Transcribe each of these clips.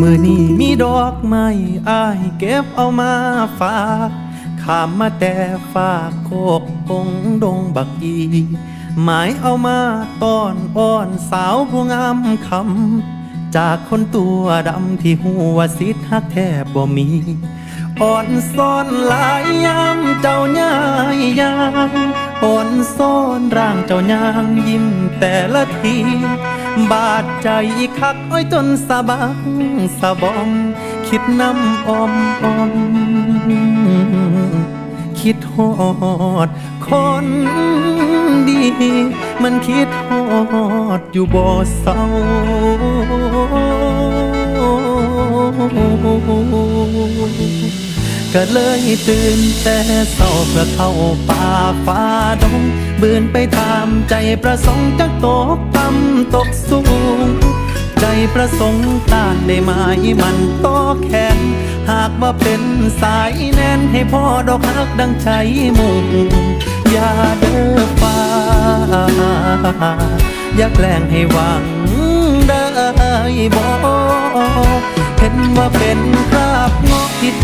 มือนี้มีดอกไม้อายเก็บเอามาฝากขามมาแต่ฝากโคกพงดงบักอีหมายเอามาต้อนอ้อนสาวผู้งามคำจากคนตัวดำที่หัวสิทธักแทบบ่มีอ่อนซ่อนหลายยามเจ้าย่ายยางอ่อนซ่อนร่างเจ้ายางยิ้มแต่ละที บาดใจคักอ้อยจนสะบักสะบอมคิดน้ำอมอม คิดฮอด คนดี มันคิดฮอดอยู่บ่เศร้า ก็เลยตื่นแต่เศร้าเพื่อเข้าป่าฟ้าดงบืนไปตามใจประสงค์จักตกต่ำตกสูง ใจประสงค์ต้านได้ไหมมันโตแขนหากว่าเป็นสายแน่นให้พ่อดอกฮักดังใจมุ่งอย่าเด้อฟ้า อย่าแกล้งให้หวังได้บ่เห็นว่าเป็น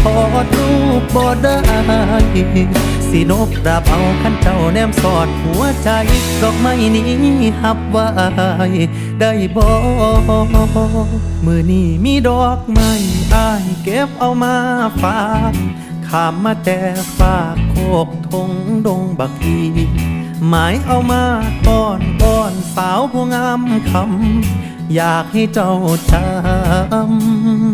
ถอดรูปบ่ได้สินบราเอาขันเจ้าแนมสอดหัวใจดอกไม้นี้หับไว้ได้บ่มือนี้มีดอกไม้อายเก็บเอามาฝากขามมาแต่ฝากโคกทงดงบักอีหมายเอามาต้อนอ้อนสาวผู้งามคำอยากให้เจ้าจำ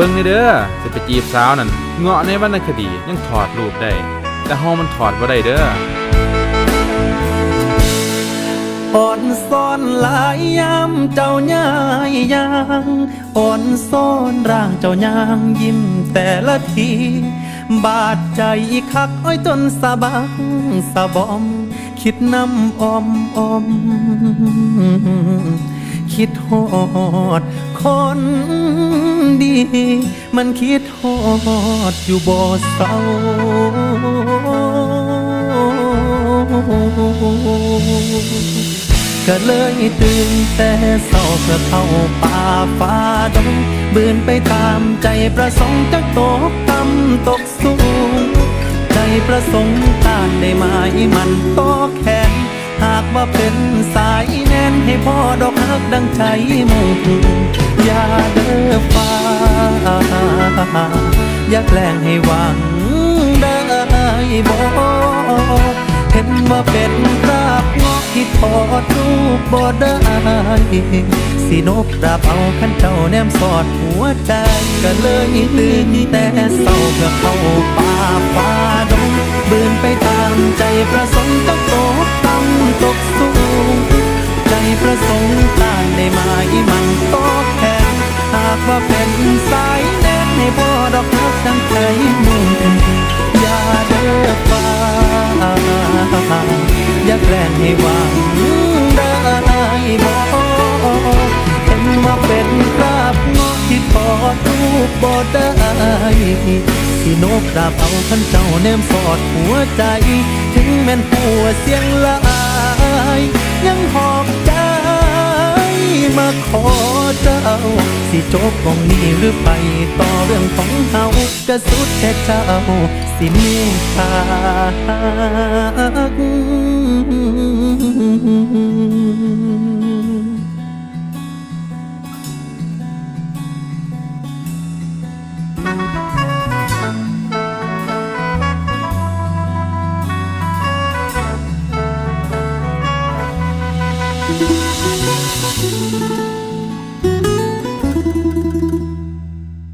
เบิ่งนี่เด้อจะไปจีบสาวนั่นเงาะในวรรณคดียังถอดรูปได้ แต่เฮามันถอดบ่ได้เด้ออ่อนซ่อนหลายยามเจ้าย่ายยางอ่อนซ่อนร่างเจ้ายางยิ้มแต่ละที บาดใจคักอ้อยจนสะบักสะบอม คิดน้ำอมอม คิดฮอด คนดี มันคิดฮอดอยู่บ่เศร้าก็เลยตื่นแต่เศร้าเพื่อเข้าป่าฟ้าดงบืนไปตามใจประสงค์จักตกต่ำตกสูง ใจประสงค์ต้านได้ไหมมันโตแขนหากว่าเป็นสายแน่นให้พ่อดอกฮักดังใจมุ่งอ ยาเด้อฟ้า อย่าแกล้งให้หวังได้บ่เห็นว่าเป็นราบงอกที่ถอดรูปบ่ได้สินบราบเอาขันเจ้าแนมสอดหัวใจก็เลยตื่นแต่เศร้าเพื่อเข้าป่าฟ้าดงบืนไปตามใจประสงค์ตกตกต่ำตกสูงใจประสงค์ต้านได้ไหมมันโตแขนหากว่าเป็นสายแน่นให้พ่อดอกรักตั้งใจมุ่งอย่าเด้อฟ้าอย่าแกล้งให้หวังได้บ่เห็นว่าเป็นคราบงอกที่ถอดรูปบ่ได้สิโนบดาบเอาขันเจ้าแนมสอดหัวใจ ถึงแม่นหัวเสียงลายยังหอบ มาขอเจ้า สิจบกองนี้หรือไปต่อเรื่องของเฮากระสุดแต่เจ้า สิเมตตา「